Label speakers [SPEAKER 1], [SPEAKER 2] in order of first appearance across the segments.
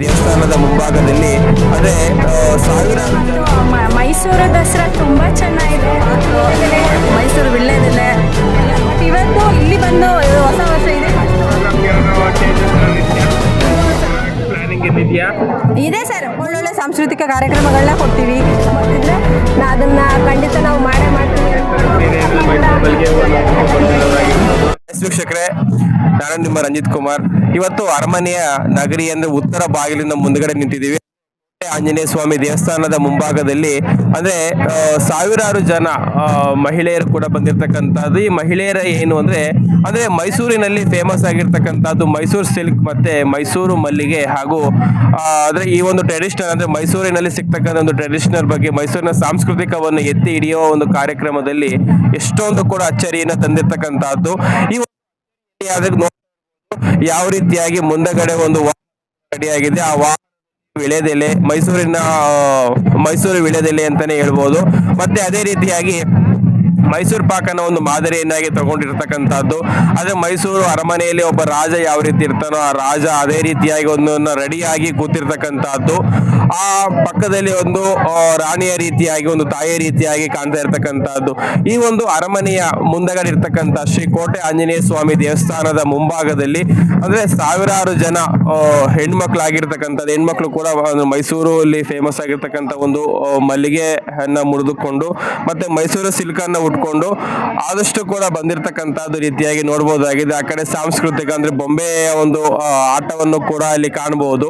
[SPEAKER 1] ದೇವಸ್ಥಾನದ ಮುಂಭಾಗದಲ್ಲಿ. ಅದೇ ಸಾವಿರಾರು ಜನ
[SPEAKER 2] ಮೈಸೂರು ದಸರಾ ತುಂಬಾ ಚೆನ್ನಾಗಿದೆ. ಮೈಸೂರು ವಿಳ್ಳೆದೆಲೆ ಇವತ್ತು ಇಲ್ಲಿ ಬಂದು ಹೊಸ ವರ್ಷ ಇದೆ.
[SPEAKER 3] ಪ್ಲಾನಿಂಗ್ ಇದೆಯಾ
[SPEAKER 2] ಇದೆ ಸರ್. ಒಳ್ಳೊಳ್ಳೆ ಸಾಂಸ್ಕೃತಿಕ ಕಾರ್ಯಕ್ರಮಗಳನ್ನ ಕೊಡ್ತೀವಿ. ಗೊತ್ತಿದ್ರೆ ನಾ- ಅದನ್ನ ಖಂಡಿತ ನಾವು ಮಾಡೇ ಮಾಡ್ತೀವಿ.
[SPEAKER 1] ವೀಕ್ಷಕರೇ ನಾನು ರಂಜಿತ್ ಕುಮಾರ್. ಇವತ್ತು ಅರಮನೆಯ ನಗರಿ ಅಂದ್ರೆ ಉತ್ತರ ಬಾಗಿಲಿನ ಮುಂದ್ಗಡೆ ನಿಂತಿದ್ದೀವಿ. ಆಂಜನೇಯ ಸ್ವಾಮಿ ದೇವಸ್ಥಾನದ ಮುಂಭಾಗದಲ್ಲಿ ಅಂದ್ರೆ ಸಾವಿರಾರು ಜನ ಮಹಿಳೆಯರು ಕೂಡ ಬಂದಿರತಕ್ಕಂಥದ್ದು. ಈ ಮಹಿಳೆಯರ ಏನು ಅಂದ್ರೆ ಅಂದ್ರೆ ಮೈಸೂರಿನಲ್ಲಿ ಫೇಮಸ್ ಆಗಿರ್ತಕ್ಕಂಥದ್ದು ಮೈಸೂರು ಸಿಲ್ಕ್ ಮತ್ತೆ ಮೈಸೂರು ಮಲ್ಲಿಗೆ ಹಾಗೂ ಅಂದ್ರೆ ಈ ಒಂದು ಟ್ರೆಡಿಷನಲ್ ಅಂದ್ರೆ ಮೈಸೂರಿನಲ್ಲಿ ಸಿಗ್ತಕ್ಕಂಥ ಒಂದು ಟ್ರೆಡಿಷನಲ್ ಬಗ್ಗೆ, ಮೈಸೂರಿನ ಸಾಂಸ್ಕೃತಿಕವನ್ನು ಎತ್ತಿ ಹಿಡಿಯುವ ಒಂದು ಕಾರ್ಯಕ್ರಮದಲ್ಲಿ ಎಷ್ಟೊಂದು ಕೂಡ ಅಚ್ಚರಿಯನ್ನು ತಂದಿರ್ತಕ್ಕಂಥದ್ದು. ಈ ಯಾವ ರೀತಿಯಾಗಿ ಮುಂದಗಡೆ ಒಂದು ರೆಡಿಯಾಗಿದೆ. ಆ ವಾ ವಿಳೆದೆಲೆ, ಮೈಸೂರಿನ ಮೈಸೂರು ವಿಳೆದೆಲೆ ಅಂತಾನೆ ಹೇಳ್ಬೋದು. ಮತ್ತೆ ಅದೇ ರೀತಿಯಾಗಿ ಮೈಸೂರು ಪಾಕನ ಒಂದು ಮಾದರಿಯನ್ನಾಗಿ ತಗೊಂಡಿರ್ತಕ್ಕಂಥದ್ದು. ಅದೇ ಮೈಸೂರು ಅರಮನೆಯಲ್ಲಿ ಒಬ್ಬ ರಾಜ ಯಾವ ರೀತಿ ಇರ್ತಾನೋ ಆ ರಾಜ ಅದೇ ರೀತಿಯಾಗಿ ಒಂದು ರೆಡಿಯಾಗಿ ಕೂತಿರ್ತಕ್ಕಂಥದ್ದು. ಆ ಪಕ್ಕದಲ್ಲಿ ಒಂದು ರಾಣಿಯ ರೀತಿಯಾಗಿ, ಒಂದು ತಾಯಿಯ ರೀತಿಯಾಗಿ ಕಾಣ್ತಾ ಇರ್ತಕ್ಕಂಥದ್ದು. ಈ ಒಂದು ಅರಮನೆಯ ಮುಂದಗಡೆ ಇರ್ತಕ್ಕಂಥ ಶ್ರೀ ಕೋಟೆ ಆಂಜನೇಯ ಸ್ವಾಮಿ ದೇವಸ್ಥಾನದ ಮುಂಭಾಗದಲ್ಲಿ, ಅಂದ್ರೆ ಸಾವಿರಾರು ಜನ ಹೆಣ್ಮಕ್ಳಾಗಿರ್ತಕ್ಕಂಥದ್ದು. ಹೆಣ್ಮಕ್ಳು ಕೂಡ ಒಂದು ಮೈಸೂರಲ್ಲಿ ಫೇಮಸ್ ಆಗಿರ್ತಕ್ಕಂಥ ಒಂದು ಮಲ್ಲಿಗೆಯನ್ನ ಮುರಿದುಕೊಂಡು, ಮತ್ತೆ ಮೈಸೂರು ಸಿಲ್ಕ್ ಉಟ್ಕೊಂಡು ಆದಷ್ಟು ಕೂಡ ಬಂದಿರತಕ್ಕಂತಹದ್ದು ರೀತಿಯಾಗಿ ನೋಡಬಹುದಾಗಿದೆ ಆ ಕಡೆ ಸಾಂಸ್ಕೃತಿಕ ಅಂದ್ರೆ ಬೊಂಬೆಯ ಒಂದು ಆಟವನ್ನು ಕೂಡ ಅಲ್ಲಿ ಕಾಣಬಹುದು.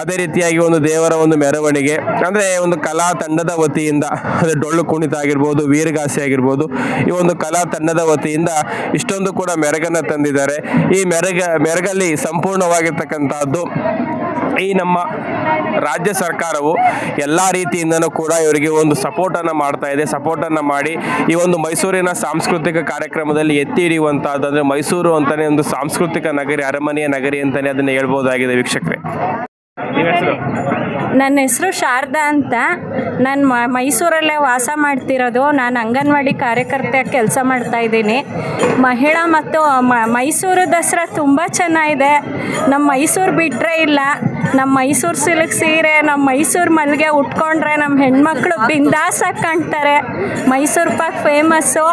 [SPEAKER 1] ಅದೇ ರೀತಿಯಾಗಿ ಒಂದು ದೇವರ ಒಂದು ಮೆರವಣಿಗೆ, ಅಂದ್ರೆ ಒಂದು ಕಲಾ ತಂಡದ ವತಿಯಿಂದ, ಅಂದ್ರೆ ಡೊಳ್ಳು ಕುಣಿತ ಆಗಿರ್ಬೋದು, ವೀರಗಾಸೆ ಆಗಿರ್ಬೋದು, ಈ ಒಂದು ಕಲಾ ತಂಡದ ವತಿಯಿಂದ ಇಷ್ಟೊಂದು ಕೂಡ ಮೆರಗನ್ನ ತಂದಿದ್ದಾರೆ. ಈ ಮೆರಗ, ಮೆರಗಲ್ಲಿ ಸಂಪೂರ್ಣವಾಗಿರ್ತಕ್ಕಂಥದ್ದು ಈ ನಮ್ಮ ರಾಜ್ಯ ಸರ್ಕಾರವು ಎಲ್ಲ ರೀತಿಯಿಂದನೂ ಕೂಡ ಇವರಿಗೆ ಒಂದು ಸಪೋರ್ಟನ್ನು ಮಾಡ್ತಾ ಇದೆ. ಸಪೋರ್ಟನ್ನು ಮಾಡಿ ಈ ಒಂದು ಮೈಸೂರಿನ ಸಾಂಸ್ಕೃತಿಕ ಕಾರ್ಯಕ್ರಮದಲ್ಲಿ ಎತ್ತಿ ಹಿಡಿಯುವಂತಹದ್ದು ಮೈಸೂರು ಅಂತಲೇ ಒಂದು ಸಾಂಸ್ಕೃತಿಕ ನಗರಿ, ಅರಮನೆಯ ನಗರಿ ಅಂತಲೇ ಅದನ್ನು ಹೇಳ್ಬೋದಾಗಿದೆ ವೀಕ್ಷಕರೇ.
[SPEAKER 2] ನನ್ನ ಹೆಸರು ಶಾರದಾ ಅಂತ. ನಾನು ಮ, ಮೈಸೂರಲ್ಲೇ ವಾಸ ಮಾಡ್ತಿರೋದು. ನಾನು ಅಂಗನವಾಡಿ ಕಾರ್ಯಕರ್ತೆಯ ಕೆಲಸ ಮಾಡ್ತಾ ಇದ್ದೀನಿ. ಮಹಿಳಾ ಮತ್ತು ಮೈಸೂರು ದಸರಾ ತುಂಬ ಚೆನ್ನಾಗಿದೆ. ನಮ್ಮ ಮೈಸೂರು ಬಿಟ್ಟರೆ ಇಲ್ಲ. ನಮ್ಮ ಮೈಸೂರು ಸಿಲ್ಕ್ ಸೀರೆ ನಮ್ಮ ಮೈಸೂರು ಮಲ್ಲಿಗೆ ಉಟ್ಕೊಂಡ್ರೆ ನಮ್ಮ ಹೆಣ್ಮಕ್ಳು ಬಿಂದಾಸಾಗಿ ಕಾಣ್ತಾರೆ. ಮೈಸೂರು ಪಾಕ್ ಫೇಮಸ್ಸು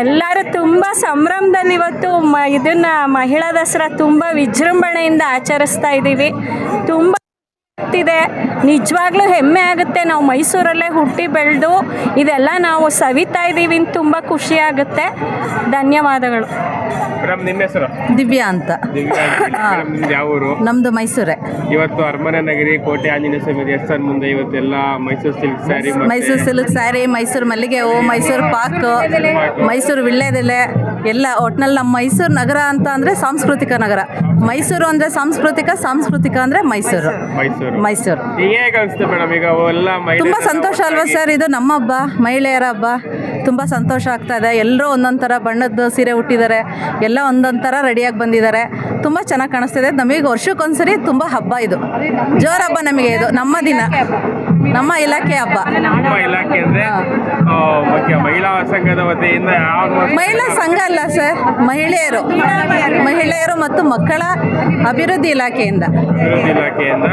[SPEAKER 2] ಎಲ್ಲರೂ ತುಂಬ ಸಂಭ್ರಮದಲ್ಲಿ ಇವತ್ತು ಮ, ಇದನ್ನು ಮಹಿಳಾ ದಸರಾ ತುಂಬ ವಿಜೃಂಭಣೆಯಿಂದ ಆಚರಿಸ್ತಾ ಇದ್ದೀವಿ. ತುಂಬ ಇದೆ. ನಿಜವಾಗ್ಲೂ ಹೆಮ್ಮೆ ಆಗುತ್ತೆ. ನಾವು ಮೈಸೂರಲ್ಲೇ ಹುಟ್ಟಿ ಬೆಳೆದು ಇದೆಲ್ಲ ನಾವು ಸವಿತಾ ಇದ್ದೀವಿ ಅಂತ ತುಂಬ ಖುಷಿ ಆಗುತ್ತೆ. ಧನ್ಯವಾದಗಳು.
[SPEAKER 3] ಮೇಡಮ್ ನಿಮ್ಮ ಹೆಸರು?
[SPEAKER 4] ದಿವ್ಯಾ ಅಂತ.
[SPEAKER 3] ದಿವ್ಯಾ ಮೇಡಮ್ ನಿಮ್ದು ಯಾವ ಊರು?
[SPEAKER 4] ನಮ್ದು ಮೈಸೂರೇ.
[SPEAKER 3] ಇವತ್ತು ಅರಮನೆ ನಗರಿ ಕೋಟೆ ಆಂಜನೇಯ ಸ್ವಾಮಿ ದೇವಸ್ಥಾನ ಮುಂದೆ ಇವತ್ತೆಲ್ಲ Mysore silk sari
[SPEAKER 4] Mysore silk sari Mysore ಮಲ್ಲಿಗೆ ಹೂ ಮೈಸೂರು ಪಾಕ್ ಮೈಸೂರು ವಿಳ್ಳೆದೆಲೆ ಎಲ್ಲ ಒಟ್ನಲ್ಲಿ ನಮ್ಮ ಮೈಸೂರು ನಗರ ಅಂತ ಅಂದ್ರೆ ಸಾಂಸ್ಕೃತಿಕ ನಗರ. ಮೈಸೂರು ಅಂದರೆ ಸಾಂಸ್ಕೃತಿಕ ಸಾಂಸ್ಕೃತಿಕ ಅಂದರೆ ಮೈಸೂರು.
[SPEAKER 3] ಮೈಸೂರು.
[SPEAKER 4] ಮೈಸೂರು.
[SPEAKER 3] ಹೇಗೆ ಅನಿಸುತ್ತೆ ಮೇಡಮ್ ಈಗ ಎಲ್ಲ ಮಹಿಳೆಯರು
[SPEAKER 4] ತುಂಬ ಸಂತೋಷ ಅಲ್ವಾ ಸರ್ ಇದು ನಮ್ಮ ಹಬ್ಬ ಮಹಿಳೆಯರ ಹಬ್ಬ? ತುಂಬ ಸಂತೋಷ ಆಗ್ತಾ ಇದೆ. ಎಲ್ಲರೂ ಒಂದೊಂದು ಥರ ಬಣ್ಣದ ಸೀರೆ ಹುಟ್ಟಿದ್ದಾರೆ ಎಲ್ಲ ಒಂದೊಂದು ಥರ ರೆಡಿಯಾಗಿ ಬಂದಿದ್ದಾರೆ. ತುಂಬ ಚೆನ್ನಾಗಿ ಕಾಣಿಸ್ತಿದೆ. ನಮಗೆ ವರ್ಷಕ್ಕೊಂದ್ಸರಿ ತುಂಬ ಹಬ್ಬ ಇದು. ಜೋರ ಹಬ್ಬ ನಮಗೆ ಇದು. ನಮ್ಮ ದಿನ. ನಮ್ಮ ಇಲಾಖೆ ಹಬ್ಬ.
[SPEAKER 3] ಇಲಾಖೆ ಮಹಿಳಾ ಸಂಘದ ವತಿಯಿಂದ
[SPEAKER 4] ಮಹಿಳಾ ಸಂಘ ಅಲ್ಲ ಸರ್ ಮಹಿಳೆಯರು. ಮಹಿಳೆಯರು ಮತ್ತು ಮಕ್ಕಳ ಅಭಿವೃದ್ಧಿ ಇಲಾಖೆಯಿಂದ.
[SPEAKER 3] ಇಲಾಖೆಯಿಂದ.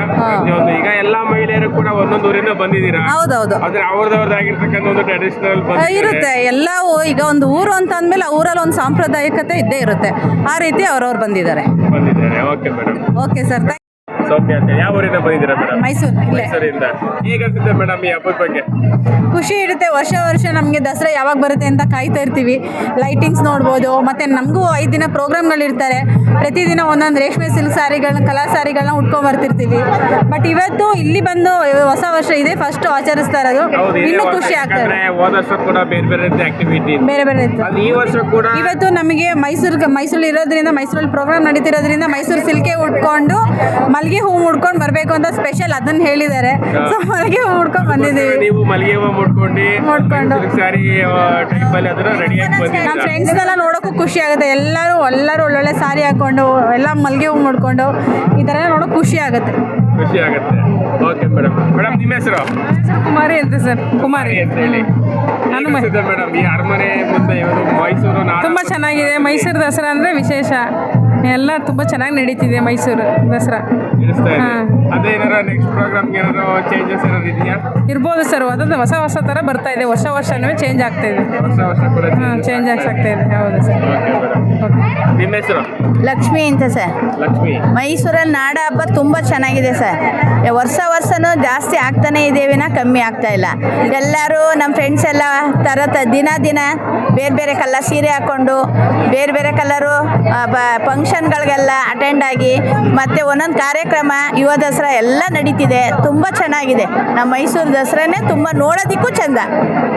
[SPEAKER 3] ಈಗ ಎಲ್ಲಾ ಮಹಿಳೆಯರು ಕೂಡ ಒಂದೊಂದು ಊರಿಂದ ಬಂದಿದ್ದೀರಾ?
[SPEAKER 4] ಹೌದೌದು.
[SPEAKER 3] ಅವ್ರದ್ದು ಒಂದು ಟ್ರೆಡಿಷನಲ್
[SPEAKER 4] ಇರುತ್ತೆ. ಎಲ್ಲ ಈಗ ಒಂದು ಊರು ಅಂತ ಅಂದ್ಮೇಲೆ ಆ ಊರಲ್ಲಿ ಒಂದು ಸಾಂಪ್ರದಾಯಿಕತೆ ಇದ್ದೇ ಇರುತ್ತೆ. ಆ ರೀತಿ ಅವ್ರವ್ರು ಬಂದಿದ್ದಾರೆ.
[SPEAKER 3] ಬಂದಿದ್ದಾರೆ. Okay sir
[SPEAKER 4] okay sir.
[SPEAKER 3] Soumya ಅಂತ. ಯಾವ ಊರಿಂದ ಬಂದಿದ್ದೀರಾ ಮೇಡಮ್
[SPEAKER 4] ಮೈಸೂರು ಇಲ್ಲೇ.
[SPEAKER 3] ಮೈಸೂರಿಂದ. ಮೇಡಮ್ ಈ ಹಬ್ಬದ ಬಗ್ಗೆ?
[SPEAKER 5] ಖುಷಿ ಇರುತ್ತೆ. ವರ್ಷ ವರ್ಷ ನಮಗೆ ದಸರಾ ಯಾವಾಗ ಬರುತ್ತೆ ಅಂತ ಕಾಯ್ತಾ ಇರ್ತೀವಿ. ಲೈಟಿಂಗ್ಸ್ ನೋಡ್ಬೋದು ಮತ್ತೆ ನಮಗೂ ಐದು ದಿನ ಪ್ರೋಗ್ರಾಮ್ಗಳಿರ್ತಾರೆ ಪ್ರತಿದಿನ ಒಂದೊಂದು ರೇಷ್ಮೆ ಸಿಲ್ಕ್ ಸಾರಿಗಳನ್ನ ಕಲಾ ಸಾರಿಗಳನ್ನ ಉಟ್ಕೊಂಡ್ ಬರ್ತಿರ್ತೀವಿ. ಬಟ್ ಇವತ್ತು ಇಲ್ಲಿ ಬಂದು ಹೊಸ ವರ್ಷ ಇದೆ. ಫಸ್ಟ್ ಆಚರಿಸ್ತಾ ಇರೋದು.
[SPEAKER 3] ಹೌದು ಇದೇ
[SPEAKER 5] ಇನ್ನೂ
[SPEAKER 3] ವರ್ಷ.
[SPEAKER 5] ಖುಷಿ ಆಗ್ತಾ
[SPEAKER 3] ಯಾಕಂದ್ರೆ
[SPEAKER 5] ಇದೆ
[SPEAKER 3] ಹೋದ ವರ್ಷ ಕೂಡ ಬೇರೆ ಬೇರೆ ರೀತಿ ಆಕ್ಟಿವಿಟಿ
[SPEAKER 5] ಬೇರೆ ಬೇರೆ ಇತ್ತು.
[SPEAKER 3] ಅದು ಈ ವರ್ಷ ಕೂಡ
[SPEAKER 5] ಇವತ್ತು ನಮಗೆ ಮೈಸೂರು ಮೈಸೂರಲ್ಲಿ ಇರೋದ್ರಿಂದ ಮೈಸೂರಲ್ಲಿ ಪ್ರೋಗ್ರಾಮ್ ನಡೀತಿರೋದ್ರಿಂದ ಮೈಸೂರು ಸಿಲ್ಕೆ ಉಟ್ಕೊಂಡು ಮಲ್ಲಿಗೆ ಹೂ ಮುಡ್ಕೊಂಡ್ ಬರಬೇಕು ಅಂತ ಸ್ಪೆಷಲ್ ಅದನ್ನ ಹೇಳಿದ್ದಾರೆ ಸೊ ಮಲ್ಲಿಗೆ ಹೂ ಮುಡ್ಕೊಂಡ್ ಬಂದಿದ್ದೀವಿ.
[SPEAKER 3] ನೀವು ಮಲ್ಲಿಗೆ ಹೂವು ಮುಡ್ಕೊಂಡು
[SPEAKER 5] ಮುಡ್ಕೊಂಡು.
[SPEAKER 3] ಸಾರಿ ಟೈಮಲ್ಲಿ ಅದನ್ನ ರೆಡಿಯಾಗಿ
[SPEAKER 5] ನಮ್ಮ
[SPEAKER 3] ಫ್ರೆಂಡ್ಸ್
[SPEAKER 5] ಎಲ್ಲ ನೋಡೋಕ್ಕೂ ಖುಷಿ ಆಗುತ್ತೆ. ಎಲ್ಲರೂ ಎಲ್ಲರೂ ಒಳ್ಳೊಳ್ಳೆ ಸಾರಿ ಹಾಕೊಂಡು ಎಲ್ಲ ಮಲ್ಲಿಗೆ ಹೂ ಮುಡ್ಕೊಂಡು ಈ ಥರ ನೋಡೋಕೆ ಖುಷಿ ಆಗುತ್ತೆ.
[SPEAKER 3] ಖುಷಿ ಆಗುತ್ತೆ. ಓಕೆ ಮೇಡಮ್ ಮೇಡಮ್ ನಿಮ್ಮ ಹೆಸರು?
[SPEAKER 6] ಕುಮಾರಿ ಅಂತ ಸರ್. ಕುಮಾರಿ.
[SPEAKER 3] ಅಂತ ಹೇಳಿ.
[SPEAKER 6] ನಾನು
[SPEAKER 3] ಮೇಡಮ್ ಈ ಅರಮನೆ ಮುಂದೆ ಇವರು ಮೈಸೂರು
[SPEAKER 6] ತುಂಬ ಚೆನ್ನಾಗಿದೆ. ಮೈಸೂರು ದಸರಾ ಅಂದರೆ ವಿಶೇಷ. ಎಲ್ಲ ತುಂಬ ಚೆನ್ನಾಗಿ ನಡೀತಿದೆ ಮೈಸೂರು ದಸರಾ.
[SPEAKER 3] ಹಾಂ ಇದೆ.
[SPEAKER 6] ಹಾ.
[SPEAKER 3] ನೆಕ್ಸ್ಟ್ ಪ್ರೋಗ್ರಾಮ್ಗೆ ಏನಾದ್ರು ಚೇಂಜಸ್ ಏನಾದ್ರು ಇದೆಯಾ?
[SPEAKER 6] ಇರ್ಬೋದು ಸರ್ ಅದೊಂದು ಹೊಸ ಹೊಸ ಥರ ಬರ್ತಾ ಇದೆ. ವರ್ಷ ವರ್ಷನೂ ಚೇಂಜ್ ಆಗ್ತಾ ಇದೆ.
[SPEAKER 3] ಹೊಸ ವರ್ಷ ಕೂಡ
[SPEAKER 6] ಹಾಂ ಚೇಂಜ್ ಆಗ್ತಾ ಇದೆ. ಹೌದು ಸರ್
[SPEAKER 3] ನಿಮ್ಮ ಹೆಸರು?
[SPEAKER 7] ಲಕ್ಷ್ಮಿ ಅಂತ ಸರ್
[SPEAKER 3] ಲಕ್ಷ್ಮಿ.
[SPEAKER 7] ಮೈಸೂರಲ್ಲಿ ನಾಡ ಹಬ್ಬ ತುಂಬ ಚೆನ್ನಾಗಿದೆ ಸರ್ ವರ್ಷ ವರ್ಷನೂ ಜಾಸ್ತಿ ಆಗ್ತಾನೆ ಇದೆ ವಿನ ಕಮ್ಮಿ ಆಗ್ತಾ ಇಲ್ಲ. ಎಲ್ಲರೂ ನಮ್ಮ ಫ್ರೆಂಡ್ಸ್ ಎಲ್ಲ ಥರ ತ ದಿನ ದಿನ ಬೇರೆ ಬೇರೆ ಕಲರ್ ಸೀರೆ ಹಾಕ್ಕೊಂಡು ಬೇರೆ ಬೇರೆ ಕಲರು ಬ ಫಂಕ್ಷನ್ಗಳಿಗೆಲ್ಲ ಅಟೆಂಡ್ ಆಗಿ ಮತ್ತು ಒಂದೊಂದು ಕಾರ್ಯಕ್ರಮ ಯುವ ದಸರಾ ಎಲ್ಲ ನಡೀತಿದೆ. ತುಂಬ ಚೆನ್ನಾಗಿದೆ. ನಮ್ಮ ಮೈಸೂರು ದಸರಾನೇ ತುಂಬ ನೋಡೋದಕ್ಕೂ ಚೆಂದ.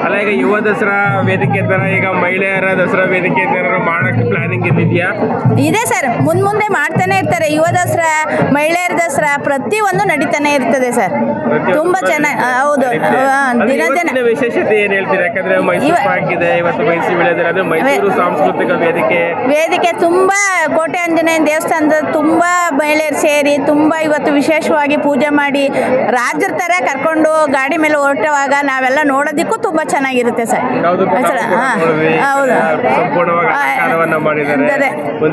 [SPEAKER 3] ಅಲ್ಲ ಈಗ ಯುವ ದಸರಾ ವೇದಿಕೆ ಥರ ಈಗ ಮಹಿಳೆಯರ ದಸರಾ ವೇದಿಕೆ ಮಾಡೋಕ್ಕೆ ಪ್ಲಾನಿಂಗ್ ಇದೆಯಾ
[SPEAKER 7] ಇದೆ ಸರ್. ಮುಂದೆ ಮುಂದೆ ಮಾಡ್ತಾನೆ ಇರ್ತಾರೆ. ಯುವ ದಸರಾ ಮಹಿಳೆಯರ ದಸರಾ ಪ್ರತಿಯೊಂದು ನಡೀತಾನೆ ಇರ್ತದೆ ಸರ್. ತುಂಬ ಚೆನ್ನಾಗಿ ಹೌದು. ದಿನ ದಿನ
[SPEAKER 3] ವಿಶೇಷತೆ ಏನು ಹೇಳ್ತೀರಾ? ಯಾಕಂದ್ರೆ ಮೈಸೂರು ಇವತ್ತು ಮೈಸೂರು ಸಾಂಸ್ಕೃತಿಕ ವೇದಿಕೆ.
[SPEAKER 7] ವೇದಿಕೆ ತುಂಬ ಕೋಟೆ ಆಂಜನೇಯ ದೇವಸ್ಥಾನದ ತುಂಬ ಮಹಿಳೆಯರು ಸೇರಿ ತುಂಬ ಇವತ್ತು ವಿಶೇಷವಾಗಿ ಪೂಜೆ ಮಾಡಿ ರಾಜರ ಥರ ಕರ್ಕೊಂಡು ಗಾಡಿ ಮೇಲೆ ಹೊರಟವಾಗ ನಾವೆಲ್ಲ ನೋಡೋದಕ್ಕೂ ತುಂಬ ಚೆನ್ನಾಗಿರುತ್ತೆ ಸರ್. ಹೌದು.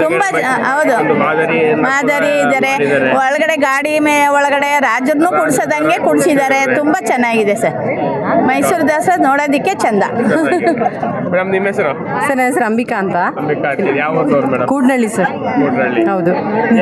[SPEAKER 7] ತುಂಬ ಹೌದು. ಮಾದರಿ ಇದ್ದಾರೆ. ಒಳಗಡೆ ಗಾಡಿ ಮೇ ಒಳಗಡೆ ರಾಜರನ್ನು ಕುಡ್ಸೋದಂಗೆ ಕುಡ್ಸಿದ್ದಾರೆ. ತುಂಬ ಚೆನ್ನಾಗಿದೆ ಸರ್. ಮೈಸೂರು ದಸರಾ ನೋಡೋದಿಕ್ಕೆ ಚಂದ.
[SPEAKER 3] ನಿಮ್ಮ ಹೆಸರು?
[SPEAKER 6] ಸರ್ ನನ್ನ ಹೆಸರು ಅಂಬಿಕಾ ಅಂತ.
[SPEAKER 3] ಅಂಬಿಕಾ ಅಂತೀರಿ. ಯಾವ ಊರು ಮೇಡಮ್?
[SPEAKER 6] ಕೂಡ್ನಳ್ಳಿ ಸರ್.
[SPEAKER 3] ಕೂಡ್ರಳ್ಳಿ
[SPEAKER 6] ಹೌದು.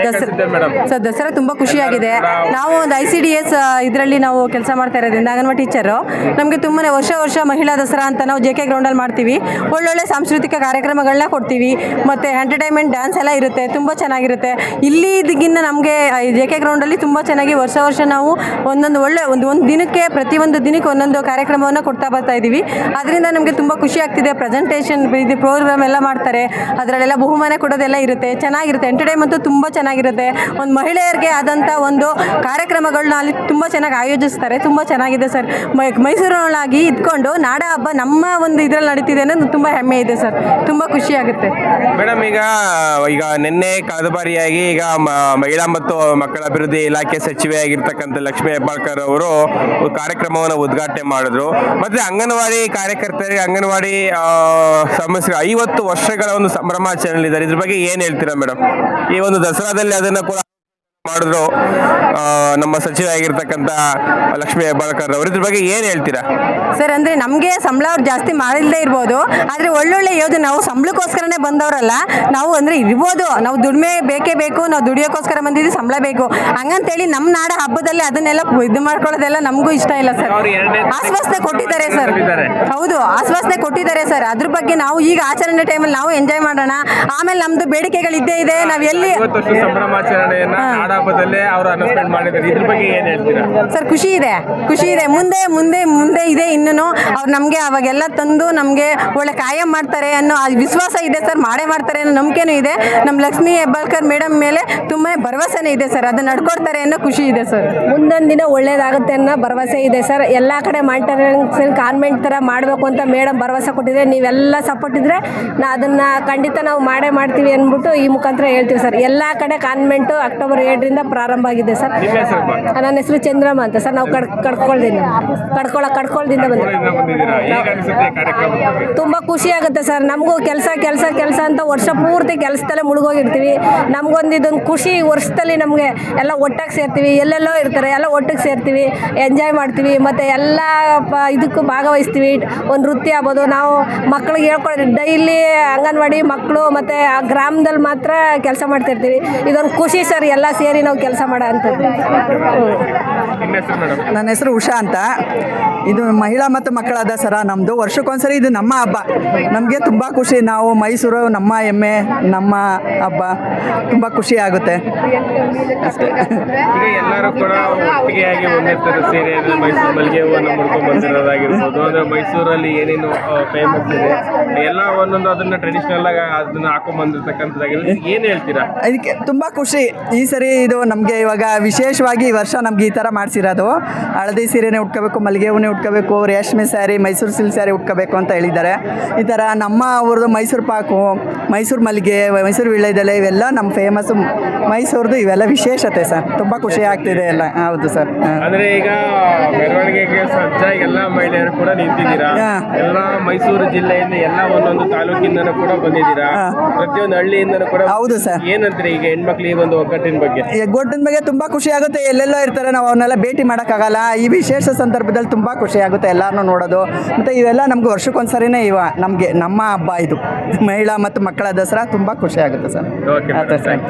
[SPEAKER 6] ದಸರಾ
[SPEAKER 3] ಮೇಡಮ್?
[SPEAKER 6] ಸರ್ ದಸರಾ ತುಂಬ ಖುಷಿಯಾಗಿದೆ. ನಾವು ಒಂದು ಐ ಸಿ ಡಿ ಎಸ್ ಇದರಲ್ಲಿ ನಾವು ಕೆಲಸ ಮಾಡ್ತಾ ಇರೋದ್ರಿಂದ ಅಂಗನವಾಡಿ ಟೀಚರು ನಮಗೆ ತುಂಬಾ ವರ್ಷ ವರ್ಷ ಮಹಿಳಾ ದಸರಾ ಅಂತ ನಾವು ಜೆ ಕೆ ಗ್ರೌಂಡಲ್ಲಿ ಮಾಡ್ತೀವಿ. ಒಳ್ಳೊಳ್ಳೆ ಸಾಂಸ್ಕೃತಿಕ ಕಾರ್ಯಕ್ರಮಗಳನ್ನ ಕೊಡ್ತೀವಿ. ಮತ್ತು ಎಂಟರ್ಟೈನ್ಮೆಂಟ್ ಡ್ಯಾನ್ಸ್ ಎಲ್ಲ ಇರುತ್ತೆ. ತುಂಬ ಚೆನ್ನಾಗಿರುತ್ತೆ. ಇಲ್ಲಿ ಇದಕ್ಕಿಂತ ನಮಗೆ ಜೆ ಕೆ ಗ್ರೌಂಡಲ್ಲಿ ತುಂಬ ಚೆನ್ನಾಗಿ ವರ್ಷ ವರ್ಷ ನಾವು ಒಂದೊಂದು ಒಳ್ಳೆ ಒಂದು ಒಂದು ದಿನಕ್ಕೆ ಪ್ರತಿಯೊಂದು ದಿನಕ್ಕೆ ಒಂದೊಂದು ಕಾರ್ಯಕ್ರಮವನ್ನು ಕೊಡ್ತಾ ಬರ್ತಾ ಇದ್ದೀವಿ ಅದರಿಂದ ನಮಗೆ ತುಂಬ ಖುಷಿ ಆಗ್ತಿದೆ. ಪ್ರೆಸೆಂಟೇಷನ್ ಇದು ಪ್ರೋಗ್ರಾಮ್ ಎಲ್ಲ ಮಾಡ್ತಾರೆ. ಅದರಲ್ಲೆಲ್ಲ ಬಹುಮಾನ ಕೊಡೋದೆಲ್ಲ ಇರುತ್ತೆ. ಚೆನ್ನಾಗಿರುತ್ತೆ. ಎಂಟರ್ಟೈನ್ಮೆಂಟು ತುಂಬ ಚೆನ್ನಾಗಿರುತ್ತೆ. ಒಂದು ಮಹಿಳೆಯರಿಗೆ ಆದಂಥ ಒಂದು ಕಾರ್ಯಕ್ರಮಗಳನ್ನ ಅಲ್ಲಿ ತುಂಬ ಚೆನ್ನಾಗಿ ಆಯೋಜಿಸ್ತಾರೆ. ತುಂಬ ಚೆನ್ನಾಗಿದೆ ಸರ್. ಮೈ ಮೈಸೂರಿನೊಳಗಾಗಿ ಇದ್ಕೊಂಡು ನಾಡ ಹಬ್ಬ ನಮ್ಮ ಒಂದು ಇದರಲ್ಲಿ ನಡೀತಿದೆ ಅನ್ನೋದು ತುಂಬ ಹೆಮ್ಮೆ ಇದೆ ಸರ್. ತುಂಬ ಖುಷಿಯಾಗುತ್ತೆ
[SPEAKER 1] ಮೇಡಮ್, ಈಗ ಈಗ ನಿನ್ನೆ ಕಾದುಬಾರಿಯಾಗಿ ಬಾರಿಯಾಗಿ ಈಗ ಮಹಿಳಾ ಮತ್ತು ಮಕ್ಕಳ ಅಭಿವೃದ್ಧಿ ಇಲಾಖೆ ಸಚಿವೆ ಆಗಿರ್ತಕ್ಕಂಥ ಲಕ್ಷ್ಮೀ ಹೆಬ್ಬಾಳ್ಕರ್ ಅವರು ಕಾರ್ಯಕ್ರಮವನ್ನು ಉದ್ಘಾಟನೆ ಮಾಡಿದ್ರು. ಮತ್ತೆ ಅಂಗನವಾಡಿ ಕಾರ್ಯಕರ್ತರಿಗೆ ಅಂಗನವಾಡಿ ಸಮಸ್ಯೆ, ಐವತ್ತು ವರ್ಷಗಳ ಒಂದು ಸಂಭ್ರಮಾಚರಣೆ ಇದ್ದಾರೆ. ಇದ್ರ ಬಗ್ಗೆ ಏನ್ ಹೇಳ್ತೀರಾ ಮೇಡಮ್? ಈ ಒಂದು ದಸರಾದಲ್ಲಿ ಅದನ್ನ ಕೂಡ ಮಾಡಿದ್ರು. ನಮ್ಮ ಸಚಿವ ಆಗಿರ್ತಕ್ಕಂಥ ಲಕ್ಷ್ಮೀ ಹೆಬ್ಬಾಳ್ಕರ್ ಅವರು. ಇದ್ರ ಬಗ್ಗೆ ಏನ್ ಹೇಳ್ತೀರಾ?
[SPEAKER 6] ಸರ್ ಅಂದ್ರೆ ನಮಗೆ ಸಂಬಳ ಅವ್ರು ಜಾಸ್ತಿ ಮಾಡಿಲ್ಲದೆ ಇರ್ಬೋದು. ಆದರೆ ಒಳ್ಳೊಳ್ಳೆ ಯೋಜನೆ ನಾವು ಸಂಬಳಕ್ಕೋಸ್ಕರನೇ ಬಂದವರಲ್ಲ ನಾವು ಅಂದರೆ ಇರ್ಬೋದು. ನಾವು ದುಡಿಮೆ ಬೇಕೇ ಬೇಕು ನಾವು ದುಡಿಯೋಕ್ಕೋಸ್ಕರ ಬಂದಿದ್ದು ಸಂಬಳ ಬೇಕು. ಹಂಗಂತೇಳಿ ನಮ್ಮ ನಾಡ ಹಬ್ಬದಲ್ಲಿ ಅದನ್ನೆಲ್ಲ ಇದು ಮಾಡ್ಕೊಳ್ಳೋದೆಲ್ಲ ನಮಗೂ ಇಷ್ಟ ಇಲ್ಲ ಸರ್.
[SPEAKER 3] ಅವ್ರು ಎರಡನೇ
[SPEAKER 6] ಆಶ್ವಾಸನೆ ಕೊಟ್ಟಿದ್ದಾರೆ ಸರ್. ಹೌದು ಆಶ್ವಾಸನೆ ಕೊಟ್ಟಿದ್ದಾರೆ ಸರ್. ಅದ್ರ ಬಗ್ಗೆ ನಾವು ಈಗ ಆಚರಣೆ ಟೈಮಲ್ಲಿ ನಾವು ಎಂಜಾಯ್ ಮಾಡೋಣ. ಆಮೇಲೆ ನಮ್ದು ಬೇಡಿಕೆಗಳು ಇದ್ದೇ ಇದೆ. ನಾವು ಎಲ್ಲಿ
[SPEAKER 3] ಅವರು ಅನೌನ್ಸ್ಮೆಂಟ್ ಮಾಡಿದ್ದಾರೆ. ಇದ್ರ ಬಗ್ಗೆ ಏನ್ ಹೇಳ್ತೀರಾ?
[SPEAKER 6] ಸರ್ ಖುಷಿ ಇದೆ. ಖುಷಿ ಇದೆ. ಮುಂದೆ ಮುಂದೆ ಮುಂದೆ ಇದೆ ಇನ್ನೂ ಅವ್ರು ನಮಗೆ ಅವಾಗೆಲ್ಲ ತಂದು ನಮಗೆ ಒಳ್ಳೆ ಕಾಯಂ ಮಾಡ್ತಾರೆ ಅನ್ನೋ ಆ ವಿಶ್ವಾಸ ಇದೆ ಸರ್. ಮಾಡೇ ಮಾಡ್ತಾರೆ ಅನ್ನೋ ನಂಬಿಕೆನೂ ಇದೆ. ನಮ್ಮ ಲಕ್ಷ್ಮೀ ಹೆಬ್ಬಾಳ್ಕರ್ ಮೇಡಮ್ ಮೇಲೆ ತುಂಬಾ ಭರವಸೆನೇ ಇದೆ ಸರ್. ಅದನ್ನ ನಡ್ಕೊಡ್ತಾರೆ ಅನ್ನೋ ಖುಷಿ ಇದೆ ಸರ್.
[SPEAKER 2] ಮುಂದೊಂದು ದಿನ ಒಳ್ಳೇದಾಗುತ್ತೆ ಅನ್ನೋ ಭರವಸೆ ಇದೆ ಸರ್. ಎಲ್ಲ ಕಡೆ ಮಾನಿಟರಿಂಗ್ ಕಾನ್ವೆಂಟ್ ಥರ ಮಾಡಬೇಕು ಅಂತ ಮೇಡಮ್ ಭರವಸೆ ಕೊಟ್ಟಿದ್ರೆ ನೀವೆಲ್ಲ ಸಪೋರ್ಟ್ ಇದ್ರೆ ನಾ ಅದನ್ನು ಖಂಡಿತ ನಾವು ಮಾಡೇ ಮಾಡ್ತೀವಿ ಅಂದ್ಬಿಟ್ಟು ಈ ಮುಖಾಂತರ ಹೇಳ್ತೀವಿ ಸರ್. ಎಲ್ಲ ಕಡೆ ಕಾನ್ವೆಂಟ್ ಅಕ್ಟೋಬರ್ ಏಳರಿಂದ ಪ್ರಾರಂಭ ಆಗಿದೆ ಸರ್. ನನ್ನ ಹೆಸರು ಚಂದ್ರಮ್ಮ ಅಂತ. ಸರ್ ನಾವು ಕಡ್ ಕಡ್ಕೊಳ್ದಿಂದ ಕಡ್ಕೊಳ ಕಡ್ಕೊಳ್ದಿಂದ ಬಂದ. ತುಂಬ ಖುಷಿ ಆಗುತ್ತೆ ಸರ್. ನಮಗೂ ಕೆಲಸ ಕೆಲಸ ಕೆಲಸ ಅಂತ ವರ್ಷ ಪೂರ್ತಿ ಕೆಲಸದಲ್ಲೇ ಮುಳುಗೋಗಿರ್ತೀವಿ. ನಮಗೊಂದು ಇದೊಂದು ಖುಷಿ ವರ್ಷದಲ್ಲಿ ನಮಗೆ ಎಲ್ಲ ಒಟ್ಟಾಗಿ ಸೇರ್ತೀವಿ. ಎಲ್ಲೆಲ್ಲೋ ಇರ್ತಾರೆ ಎಲ್ಲ ಒಟ್ಟಿಗೆ ಸೇರ್ತೀವಿ. ಎಂಜಾಯ್ ಮಾಡ್ತೀವಿ. ಮತ್ತು ಎಲ್ಲ ಇದಕ್ಕೂ ಭಾಗವಹಿಸ್ತೀವಿ. ಒಂದು ವೃತ್ತಿ ಆಗ್ಬೋದು. ನಾವು ಮಕ್ಳಿಗೆ ಹೇಳ್ಕೊಡ್ತೀವಿ ಡೈಲಿ ಅಂಗನವಾಡಿ ಮಕ್ಕಳು ಮತ್ತು ಆ ಗ್ರಾಮದಲ್ಲಿ ಮಾತ್ರ ಕೆಲಸ ಮಾಡ್ತಿರ್ತೀವಿ. ಇದೊಂದು ಖುಷಿ ಸರ್ ಎಲ್ಲ ಸೇರಿ. ನಾವು ಕೆಲಸ ಮಾಡೋ ಹ್ಞೂ
[SPEAKER 3] ನಿಮ್ಮ ಹೆಸರು ಮೇಡಮ್?
[SPEAKER 8] ನನ್ನ ಹೆಸರು ಉಷಾ ಅಂತ. ಇದು ಮಹಿಳಾ ಮತ್ತು ಮಕ್ಕಳಾದ ಸರ ನಮ್ಮದು ವರ್ಷಕ್ಕೊಂದ್ಸರಿ ಇದು ನಮ್ಮ ಹಬ್ಬ. ನಮಗೆ ತುಂಬ ಖುಷಿ. ನಾವು ಮೈಸೂರು ನಮ್ಮ ಹೆಮ್ಮೆ ನಮ್ಮ ಹಬ್ಬ. ತುಂಬ ಖುಷಿ ಆಗುತ್ತೆ. ಅಷ್ಟೇ.
[SPEAKER 3] ಈಗ ಎಲ್ಲರೂ ಕೂಡ ಒಟ್ಟಿಗೆಯಾಗಿ ಒಂದೇ ಥರ ಸೇರಿ ಅಂದ್ರೆ ಮೈಸೂರು ಮಲ್ಲಿಗೆ ಹೂವನ್ನು ಮುಡ್ಕೊಂಡ್ ಬಂದಿರೋದಾಗಿರ್ಬೋದು. ಅಂದ್ರೆ ಮೈಸೂರಲ್ಲಿ ಏನೇನು ಫೇಮಸ್ ಇದೆ. ಎಲ್ಲ ಒಂದೊಂದು ಅದನ್ನ ಟ್ರೆಡಿಷನಲ್ ಆಗಿ ಅದನ್ನ ಹಾಕೊಂಡ್ ಬಂದಿರ್ತಕ್ಕಂಥದ್ದಾಗಿರೋದು ಏನ್ ಹೇಳ್ತೀರಾ?
[SPEAKER 8] ಅದಕ್ಕೆ ತುಂಬ ಖುಷಿ. ಈ ಸರಿ ಇದು ನಮಗೆ ಇವಾಗ ವಿಶೇಷವಾಗಿ ಈ ವರ್ಷ ನಮ್ಗೆ ಈ ಥರ ಮಾಡಿಸಿರೋದು ಹಳದಿ ಸೀರೆನೇ ಉಟ್ಕೋಬೇಕು ಮಲ್ಲಿಗೆ ಹೂವನ್ನೇ ಉಟ್ಕೋಬೇಕು ರೇಷ್ಮೆ ಸ್ಯಾರಿ ಮೈಸೂರು ಸಿಲ್ಕ್ ಸ್ಯಾರಿ ಉಟ್ಕೋಬೇಕು ಅಂತ ಹೇಳಿದ್ದಾರೆ. ಈ ಥರ ನಮ್ಮ ಅವ್ರದ್ದು ಮೈಸೂರು ಪಾಕು ಮೈಸೂರು ಮಲ್ಲಿಗೆ ಮೈಸೂರು ವೀಳ್ಯದೆಲೆ ಇವೆಲ್ಲ ನಮ್ಮ ಫೇಮಸ್ಸು ಮೈಸೂರದು ಇವೆಲ್ಲ ವಿಶೇಷತೆ ಸರ್. ತುಂಬ ಖುಷಿ ಆಗ್ತಿದೆ ಎಲ್ಲ. ಹೌದು ಸರ್.
[SPEAKER 3] ಅಂದರೆ ಈಗ ಮೆರವಣಿಗೆಗೆ ಸಜ್ಜಾಗಿ ಎಲ್ಲ ಮಹಿಳೆಯರು ಕೂಡ ನಿಂತಿದ್ದೀರಾ? ಎಲ್ಲ ಮೈಸೂರು ಜಿಲ್ಲೆಯಿಂದ ಎಲ್ಲ ಒಂದೊಂದು ತಾಲೂಕಿಂದನೂ ಕೂಡ ಬಂದಿದ್ದೀರಾ. ಪ್ರತಿಯೊಂದು ಹಳ್ಳಿಯಿಂದನೂ ಕೂಡ
[SPEAKER 8] ಹೌದು ಸರ್.
[SPEAKER 3] ಏನಂತೀರಿ ಈಗ ಹೆಣ್ಮಕ್ಳಿಗೆ ಒಂದು ಒಗ್ಗಟ್ಟಿನ ಬಗ್ಗೆ?
[SPEAKER 8] ಒಗ್ಗಟ್ಟಿನ ಬಗ್ಗೆ ತುಂಬ ಖುಷಿ ಆಗುತ್ತೆ. ಎಲ್ಲೆಲ್ಲ ಇರ್ತಾರೆ ನಾವು ಅವನ್ನೆಲ್ಲ ಭೇಟಿ ಮಾಡೋಕ್ಕಾಗಲ್ಲ. ಈ ವಿಶೇಷ ಸಂದರ್ಭದಲ್ಲಿ ತುಂಬ ಖುಷಿ ಆಗುತ್ತೆ ಎಲ್ಲರನ್ನೂ ನೋಡೋದು. ಮತ್ತು ಇವೆಲ್ಲ ನಮ್ಗೆ ವರ್ಷಕ್ಕೊಂದ್ಸರಿನೇ ಇವ ನಮಗೆ ನಮ್ಮ ಹಬ್ಬ ಇದು. ಮಹಿಳಾ ಮತ್ತು ಮಕ್ಕಳ ದಸರಾ ತುಂಬ ಖುಷಿ ಆಗುತ್ತೆ ಸರ್.
[SPEAKER 3] Okay
[SPEAKER 8] sir.